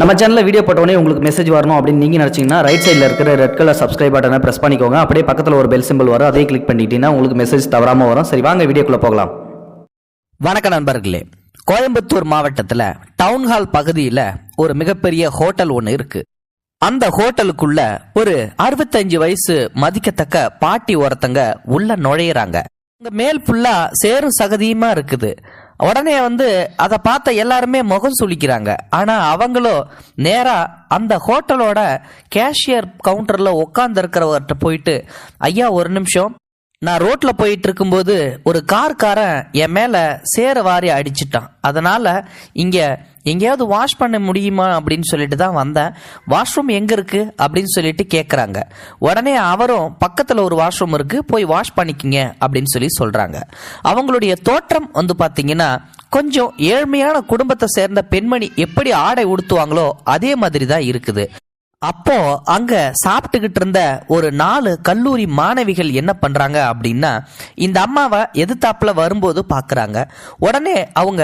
நம்ம சேனலில் வீடியோ போட்டோடனே உங்களுக்கு மெசேஜ் வரணும் அப்படின்னு நீங்கள் நினச்சிங்கன்னா ரைட் சைடில் இருக்கிற ரெட் கலர் சப்ஸ்கிரைப் பட்டனை ப்ரெஸ் பண்ணிக்கோங்க. அப்படியே பக்கத்தில் ஒரு பெல் சிம்பிள் வரும். அதையும் கிளிக் பண்ணிட்டீங்கன்னா உங்களுக்கு மெசேஜ் தவறாமல் வரும். சரி வாங்க வீடியோக்குள்ளே போகலாம். வணக்கம் நண்பர்களே. கோயம்புத்தூர் மாவட்டத்தில் டவுன்ஹால் பகுதியில் ஒரு மிகப்பெரிய ஹோட்டல் ஒன்று இருக்குது அந்த ஹோட்டலுக்குள்ள ஒரு அறுபத்தஞ்சு வயசு மதிக்கத்தக்க பாட்டி ஒருத்தங்க உள்ள நுழையிறாங்க. மேல் ஃபுல்லா சேரும் சகதியுமா இருக்குது. உடனே வந்து அதை பார்த்த எல்லாருமே முகம் சுளிக்கிறாங்க. ஆனால் அவங்களும் நேராக அந்த ஹோட்டலோட கேஷியர் கவுண்டரில் உட்காந்துருக்கிறவர்கிட்ட போயிட்டு ஐயா ஒரு நிமிஷம். நான் ரோட்டில் போயிட்டு இருக்கும்போது ஒரு கார்காரன் என் மேலே சேர வாரி அடிச்சிட்டான். அதனால் இங்கே எங்கேயாவது வாஷ் பண்ண முடியுமா அப்படின்னு சொல்லிட்டு தான் வந்தேன். வாஷ்ரூம் எங்கே இருக்குது அப்படின்னு சொல்லிட்டு கேட்குறாங்க உடனே அவரும் பக்கத்தில் ஒரு வாஷ்ரூம் இருக்குது போய் வாஷ் பண்ணிக்கிங்க அப்படின்னு சொல்லி சொல்கிறாங்க அவங்களுடைய தோற்றம் வந்து பார்த்தீங்கன்னா கொஞ்சம் ஏழ்மையான குடும்பத்தை சேர்ந்த பெண்மணி எப்படி ஆடை உடுத்துவாங்களோ அதே மாதிரி தான் இருக்குது. அப்போ அங்க சாப்பிட்டுக்கிட்டு இருந்த ஒரு நாலு கல்லூரி மாணவிகள் என்ன பண்றாங்க அப்படின்னா இந்த அம்மாவை எதிர்த்தாப்புல வரும்போது பாக்குறாங்க. உடனே அவங்க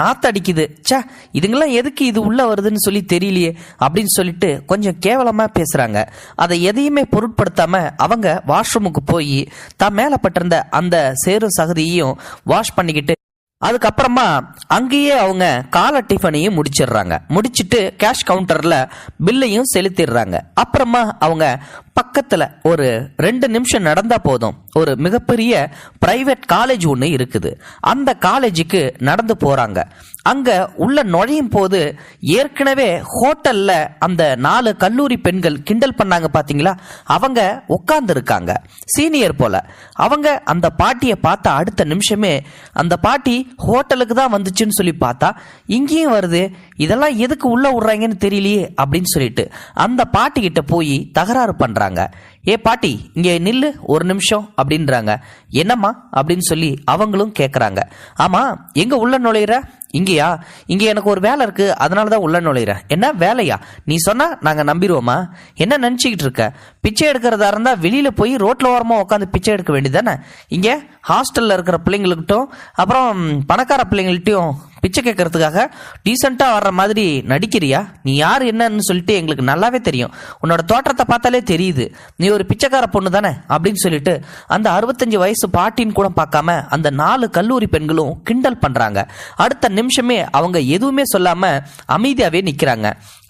நாத்தடிக்குது ச்சே இதுங்கெல்லாம் எதுக்கு இது உள்ள வருதுன்னு சொல்லி தெரியலையே அப்படின்னு சொல்லிட்டு கொஞ்சம் கேவலமா பேசுறாங்க. அதை எதையுமே பொருட்படுத்தாம அவங்க வாஷ்ரூமுக்கு போய் தான் மேலப்பட்டிருந்த அந்த சேரும் சகதியையும் வாஷ் பண்ணிக்கிட்டு அதுக்கப்புறமா அங்கேயே அவங்க காலை டிஃபனையும் முடிச்சிடுறாங்க. முடிச்சுட்டு கேஷ் கவுண்டரில் பில்லையும் செலுத்திடுறாங்க. அப்புறமா அவங்க பக்கத்தில் ஒரு ரெண்டு நிமிஷம் நடந்தால் போதும். ஒரு மிகப்பெரிய ப்ரைவேட் காலேஜ் ஒன்று இருக்குது. அந்த காலேஜுக்கு நடந்து போகிறாங்க அங்க உள்ள நுழையும் போது ஏற்கனவே ஹோட்டல்ல அந்த நாலு கல்லூரி பெண்கள் கிண்டல் பண்ணாங்க பாத்தீங்களா? அவங்க உட்காந்துருக்காங்க சீனியர் போல. அவங்க அந்த பாட்டியை பார்த்த அடுத்த நிமிஷமே அந்த பாட்டி ஹோட்டலுக்கு தான் வந்துச்சுன்னு சொல்லி பார்த்தா இங்கேயும் வருது. இதெல்லாம் எதுக்கு உள்ள விடுறாங்கன்னு தெரியலையே அப்படின்னு சொல்லிட்டு அந்த பாட்டி கிட்ட போய் தகராறு பண்றாங்க. ஏ பாட்டி இங்கே நில்லு ஒரு நிமிஷம் அப்படின்றாங்க. என்னம்மா? அப்படின்னு சொல்லி அவங்களும் கேட்குறாங்க ஆமாம் எங்கே உள்ள நுழையிற? இங்கேயா? இங்கே எனக்கு ஒரு வேலை இருக்குது அதனால தான் உள்ள நுழையிறேன் என்ன வேலையா? நீ சொன்னால் நாங்கள் நம்பிடுவோமா? என்ன நினச்சிக்கிட்டு இருக்க? பிச்சை எடுக்கிறதா இருந்தால் வெளியில் போய் ரோட்டில் ஓரமாக உட்காந்து பிச்சை எடுக்க வேண்டியதானே இங்கே ஹாஸ்டலில் இருக்கிற பிள்ளைங்களுக்கிட்டும் அப்புறம் பணக்கார பிள்ளைங்கள்ட்டையும் பிச்சை கேட்கறதுக்காக டீசெண்டாக வர்ற மாதிரி நடிக்கிறியா? நீ யார் என்னன்னு சொல்லிட்டு எங்களுக்கு நல்லாவே தெரியும். உன்னோட தோற்றத்தை பார்த்தாலே தெரியுது. நீ ஒரு பிச்சைக்கார பொண்ணு தானே அப்படின்னு சொல்லிட்டு அந்த அறுபத்தஞ்சு வயசு பாட்டின்னு கூட பார்க்காம அந்த நாலு கல்லூரி பெண்களும் கிண்டல் பண்ணுறாங்க அடுத்த நிமிஷமே அவங்க எதுவுமே சொல்லாமல் அமைதியாகவே நிற்கிறாங்க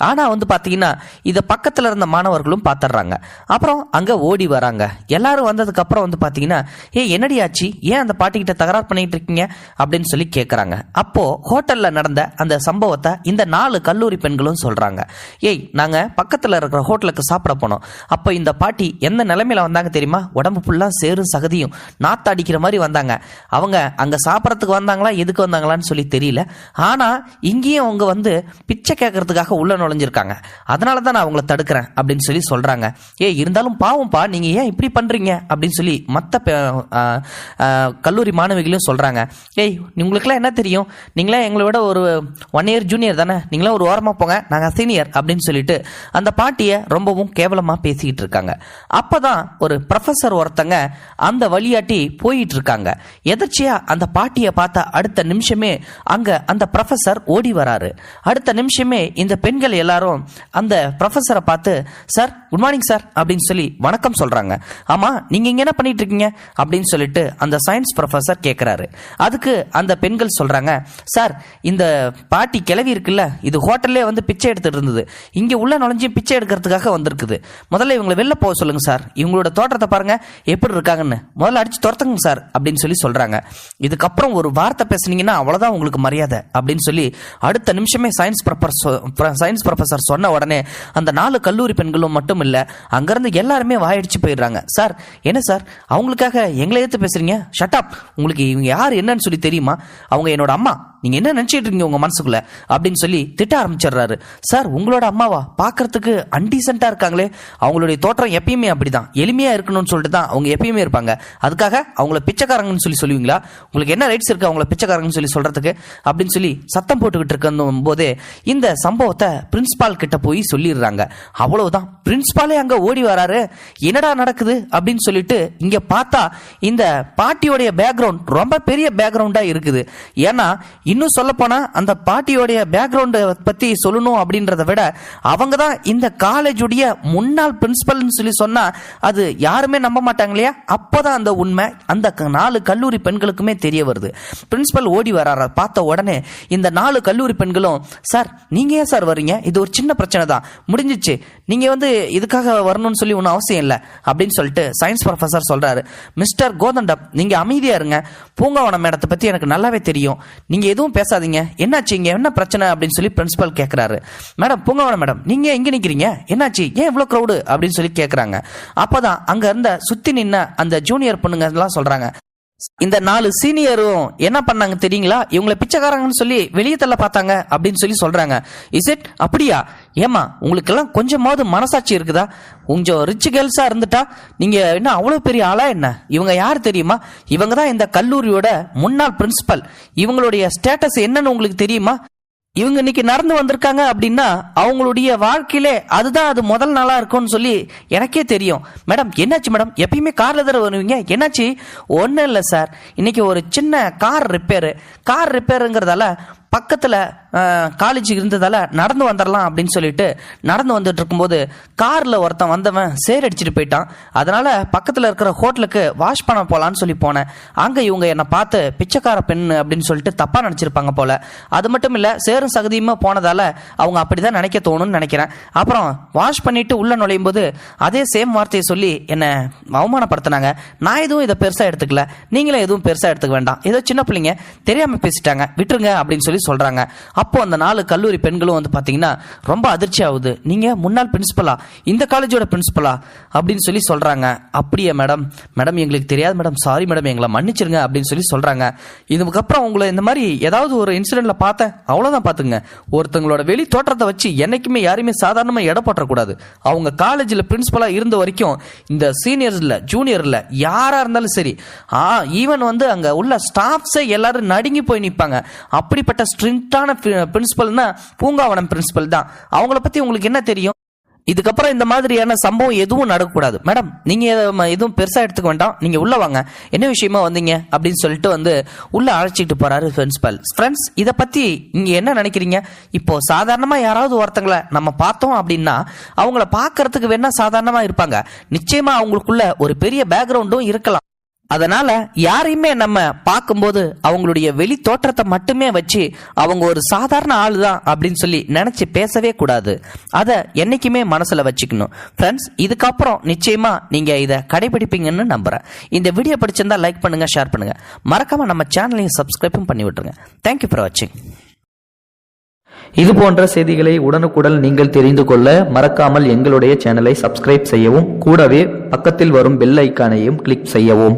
ஆனால் வந்து பார்த்தீங்கன்னா இதை பக்கத்தில் இருந்த மாணவர்களும் பார்த்துட்றாங்க அப்புறம் அங்கே ஓடி வராங்க. எல்லாரும் வந்ததுக்கப்புறம் வந்து பார்த்தீங்கன்னா ஏ என்னடி ஆச்சு? ஏன் அந்த பாட்டிக்கிட்ட தகராறு பண்ணிகிட்டு இருக்கீங்க? அப்படின்னு சொல்லி கேட்குறாங்க அப்போது ஹோட்டல்ல நடந்த அந்த சம்பவத்தை இந்த நாலு கல்லூரி பெண்களும் சொல்றாங்க. ஏய் நாங்க பக்கத்துல இருக்கிற ஹோட்டலுக்கு சாப்பிட போனோம். அப்ப இந்த பாட்டி எந்த நிலைமையில வந்தாங்க தெரியுமா? உடம்பு ஃபுல்லா சேரும் சகதியும். நாத்து அடிக்கிற மாதிரி வந்தாங்க. அவங்க அங்க சாப்பிட்றதுக்கு வந்தாங்களா எதுக்கு வந்தாங்களான்னு சொல்லி தெரியல. ஆனா இங்கேயும் அவங்க வந்து பிச்சை கேட்கறதுக்காக உள்ள நுழைஞ்சிருக்காங்க. அதனால தான் நான் அவங்கள தடுக்கிறேன் அப்படின்னு சொல்லி சொல்றாங்க. ஏய் இருந்தாலும் பாவம்ப்பா நீங்க ஏன் இப்படி பண்றீங்க? அப்படின்னு சொல்லி மற்ற கல்லூரி மாணவிகளையும் சொல்றாங்க. ஏய் உங்களுக்குலாம் என்ன தெரியும்? நீங்களாம் எங்களை விட ஒரு ஒன் இயர் ஜூனியர் தானே? நீங்களாம் ஒரு ஓரமாக போங்க நாங்கள் சீனியர் அப்படின்னு சொல்லிட்டு அந்த பாட்டியை ரொம்பவும் கேவலமாக பேசிக்கிட்டு இருக்காங்க. அப்போ தான் ஒரு ப்ரொஃபசர் ஒருத்தங்க அந்த வழியாட்டி போயிட்டு இருக்காங்க. எதர்ச்சியாக அந்த பாட்டியை பார்த்த அடுத்த நிமிஷமே அங்கே அந்த ப்ரொஃபசர் ஓடி வராரு. அடுத்த நிமிஷமே இந்த பெண்கள் எல்லாரும் அந்த ப்ரொஃபசரை பார்த்து சார் குட் மார்னிங் சார் அப்படின்னு சொல்லி வணக்கம் சொல்கிறாங்க ஆமாம் நீங்கள் இங்கே என்ன பண்ணிட்டு இருக்கீங்க? அப்படின்னு சொல்லிட்டு அந்த சயின்ஸ் ப்ரொஃபசர் கேட்குறாரு அதுக்கு அந்த பெண்கள் சொல்கிறாங்க சார் சார் இந்த பாட்டி கிளவி இருக்குல்ல இது ஹோட்டல்லே வந்து பிச்சை எடுத்துட்டு இருந்தது. இங்கே உள்ள நுழைஞ்சு பிச்சை எடுக்கிறதுக்காக வந்திருக்குது. முதல்ல இவங்களை வெளில போக சொல்லுங்க சார். இவங்களோட தோற்றத்தை பாருங்க எப்படி இருக்காங்கன்னு. முதல்ல அடிச்சு துரத்துங்க சார் அப்படின்னு சொல்லி சொல்றாங்க. இதுக்கப்புறம் ஒரு வார்த்தை பேசுனீங்கன்னா அவ்வளோதான் உங்களுக்கு மரியாதை அப்படின்னு சொல்லி அடுத்த நிமிஷமே சயின்ஸ் ப்ரொஃபர் சயின்ஸ் ப்ரொஃபஸர் சொன்ன உடனே அந்த நாலு கல்லூரி பெண்களும் மட்டும் இல்லை அங்கேருந்து எல்லாருமே வாயடிச்சு போயிடுறாங்க. சார் என்ன சார்? அவங்களுக்காக எங்களை எடுத்து பேசுறீங்க? ஷட்டப் உங்களுக்கு இவங்க யார் என்னன்னு சொல்லி தெரியுமா? அவங்க என்னோட அம்மா. நீங்க என்ன நினைச்சிட்டு இருக்கீங்க உங்க மனசுக்குள்ள? அப்படின்னு சொல்லி திட்ட ஆரம்பிச்சிடுறாரு. சார் உங்களோட அம்மாவா? பார்க்கறதுக்கு அன்டீசென்ட்டா இருக்காங்களே. அவங்களுடைய தோற்றம் எப்பயுமே அப்படிதான். எளிமையா இருக்கணும்னு சொல்லிட்டு தான் அவங்க எப்பயுமே இருப்பாங்க. அதுக்காக அவங்கள பிச்சைக்காரங்கன்னு சொல்லி சொல்லுவீங்களா? உங்களுக்கு என்ன ரைட்ஸ் இருக்கு அவங்கள பிச்சைக்காரங்கன்னு சொல்லி சொல்றதுக்கு? அப்படின்னு சொல்லி சத்தம் போட்டுக்கிட்டு இருக்க போதே இந்த சம்பவத்தை பிரின்சிபால் கிட்ட போய் சொல்லிடுறாங்க. அவ்வளவுதான். பிரின்சிபாலே அங்க ஓடி வராரு. என்னடா நடக்குது? அப்படின்னு சொல்லிட்டு இங்க பார்த்தா இந்த பாட்டியோடைய பேக்ரவுண்ட் ரொம்ப பெரிய பேக்ரவுண்டா இருக்குது. ஏன்னா இன்னும் சொல்லப்போனா அந்த பாட்டியோடைய பேக்ரவுண்ட் பத்தி சொல்லணும் அப்படின்றத விட அவங்க தான் இந்த காலேஜுடைய முன்னாள் பிரின்சிபல்னு சொல்லி சொன்னா அது யாருமே நம்ப மாட்டாங்க இல்லையா? அப்போதான் அந்த உண்மை அந்த க- நாலு கல்லூரி பெண்களுக்குமே தெரிய வருது. பிரின்சிபல் ஓடி வராரா பார்த்த உடனே இந்த நாலு கல்லூரி பெண்களும் சார் நீங்க ஏன் சார் வர்றீங்க? இது ஒரு சின்ன பிரச்சனை தான். முடிஞ்சிச்சு. நீங்க வந்து இதுக்காக வரணும்னு சொல்லி ஒன்றும் அவசியம் இல்லை. அப்படின்னு சொல்லிட்டு சயின்ஸ் ப்ரொஃபசர் சொல்றாரு மிஸ்டர் கோதண்டப் நீங்க அமைதியா இருங்க. பூங்காவனம் மேடத்தை பத்தி எனக்கு நல்லாவே தெரியும். நீங்க எதுவும் பேசாதீங்க. என்னாச்சு இங்கே? என்ன பிரச்சனை அப்படின்னு சொல்லி பிரின்ஸிபல் கேட்குறாரு மேடம் பூங்காவனம் மேடம் நீங்கள் எங்கே நிற்கிறீங்க என்னாச்சு? ஏன் இவ்வளோ க்ரௌடு அப்படின்னு சொல்லி கேட்குறாங்க அப்போ தான் அங்கே இருந்த சுற்றி நின்ன அந்த ஜூனியர் பொண்ணுங்க எல்லாம் இந்த நாலு சீனியரும் என்ன பண்ணாங்க தெரியுங்களா? இவங்களை பிச்சைக்காரங்கன்னு சொல்லி வெளியே தள்ள பார்த்தாங்க அப்படின்னு சொல்லி சொல்றாங்க. இஸ் இட் அப்படியா? ஏமா உங்களுக்கெல்லாம் கொஞ்சமாவது மனசாட்சி இருக்குதா? கொஞ்சம் ரிச் கேர்ள்ஸா இருந்துட்டா நீங்க என்ன அவ்வளவு பெரிய ஆளா என்ன? இவங்க யார் தெரியுமா? இவங்க தான் இந்த கல்லூரியோட முன்னாள் பிரின்சிபல் இவங்களுடைய ஸ்டேட்டஸ் என்னன்னு உங்களுக்கு தெரியுமா? இவங்க இன்னைக்கு நடந்து வந்திருக்காங்க அப்படின்னா அவங்களுடைய வாழ்க்கையிலே அதுதான் அது முதல் நாளா இருக்கும்னு சொல்லி எனக்கே தெரியும். மேடம் என்னாச்சு மேடம்? எப்பயுமே கார்ல தர வருவீங்க? என்னாச்சு? ஒன்றும் இல்லை சார். இன்னைக்கு ஒரு சின்ன கார் ரிப்பேரு. கார் ரிப்பேருங்கிறதால பக்கத்தில் காலேஜ் இருந்ததால் நடந்து வந்துடலாம் அப்படின்னு சொல்லிட்டு நடந்து வந்துட்டு இருக்கும்போது காரில் ஒருத்தன் வந்தவன் சேர் அடிச்சிட்டு போயிட்டான். அதனால் பக்கத்தில் இருக்கிற ஹோட்டலுக்கு வாஷ் பண்ண போகலான்னு சொல்லி போனேன். அங்கே இவங்க என்னை பார்த்து பிச்சைக்கார பெண் அப்படின்னு சொல்லிட்டு தப்பாக நினச்சிருப்பாங்க போல். அது மட்டும் இல்லை சேரும் சகதியுமா போனதால் அவங்க அப்படிதான் நினைக்க தோணும்னு நினைக்கிறேன். அப்புறம் வாஷ் பண்ணிட்டு உள்ளே நுழையும் போது அதே சேம் வார்த்தையை சொல்லி என்னை அவமானப்படுத்தினாங்க. நான் எதுவும் இதை பெருசாக எடுத்துக்கல. நீங்களும் எதுவும் பெருசாக எடுத்துக்க வேண்டாம். ஏதோ சின்ன பிள்ளைங்க தெரியாமல் பேசிட்டாங்க. விட்டுருங்க அப்படின்னு சொல்லி சொல்றாங்க. அப்போ அந்த நாலு கல்லூரி பெண்களும் வந்து பாத்தீங்கன்னா ரொம்ப அதிர்ச்சி ஆகுது. நீங்க முன்னாள் பிரின்சிபலா? இந்த காலேஜோட பிரின்சிபலா? அப்படின்னு சொல்லி சொல்றாங்க. அப்படியே மேடம். மேடம் எங்களுக்கு தெரியாது மேடம். Sorry madam. எங்களை மன்னிச்சிருங்க. அப்படின்னு சொல்லி சொல்றாங்க. இதுக்கப்புறம் உங்களை இந்த மாதிரி ஏதாவது ஒரு இன்சிடென்ட்ல பார்த்தேன் அவ்வளவுதான் பார்த்துங்க ஒருத்தங்களோட வெளி தோற்றத்தை வச்சு என்னைக்குமே யாருமே சாதாரணமா எடை போட்டக்கூடாது. அவங்க காலேஜில் பிரின்ஸிபலாக இருந்த வரைக்கும் இந்த சீனியர்ஸில் ஜூனியர்ல யாரா இருந்தாலும் சரி ஈவன் வந்து அங்க உள்ள ஸ்டாஃப்ஸே எல்லாரும் நடுங்கி போய் நிற்பாங்க அப்படிப்பட்ட ஸ்ட்ரிக்டான பிரின்சிபல்னா பூங்காவனம் பிரின்சிபல் தான். அவங்கள பத்தி உங்களுக்கு என்ன தெரியும்? இதுக்கப்புறம் இந்த மாதிரியான சம்பவம் எதுவும் நடக்கக்கூடாது. மேடம் நீங்க எதுவும் பெருசா எடுத்துக்க வேண்டாம். நீங்க உள்ள வாங்க. என்ன விஷயமா வந்தீங்க? அப்படின்னு சொல்லிட்டு வந்து உள்ள அழைச்சிட்டு போறாரு பிரின்சிபல். ஃப்ரெண்ட்ஸ் இதை பத்தி நீங்க என்ன நினைக்கிறீங்க? இப்போ சாதாரணமா யாராவது ஒருத்தங்களை நம்ம பார்த்தோம் அப்படின்னா அவங்கள பார்க்கறதுக்கு வேணா சாதாரணமா இருப்பாங்க. நிச்சயமா அவங்களுக்குள்ள ஒரு பெரிய பேக்ரவுண்டும் இருக்கலாம். அதனால யாரையுமே நம்ம பார்க்கும்போது அவங்களுடைய வெளி தோற்றத்தை மட்டுமே வச்சு அவங்க ஒரு சாதாரண ஆளு தான் அப்படின்னு சொல்லி நினைச்சு பேசவே கூடாது. அதை என்னைக்குமே மனசுல வச்சுக்கணும். ஃப்ரெண்ட்ஸ் இதுக்கப்புறம் நிச்சயமா நீங்க இதை கடைபிடிப்பீங்கன்னு நம்புறேன். இந்த வீடியோ பிடிச்சிருந்தா லைக் பண்ணுங்க ஷேர் பண்ணுங்க. மறக்காம நம்ம சேனலையும் சப்ஸ்கிரைபும் பண்ணி விட்டுருங்க. தேங்க்யூ ஃபார் வாட்சிங் இது போன்ற செய்திகளை உடனுக்குடன் நீங்கள் தெரிந்து கொள்ள மறக்காமல் எங்களுடைய சேனலை சப்ஸ்கிரைப் செய்யவும் கூடவே பக்கத்தில் வரும் பெல் ஐக்கானையும் கிளிக் செய்யவும்.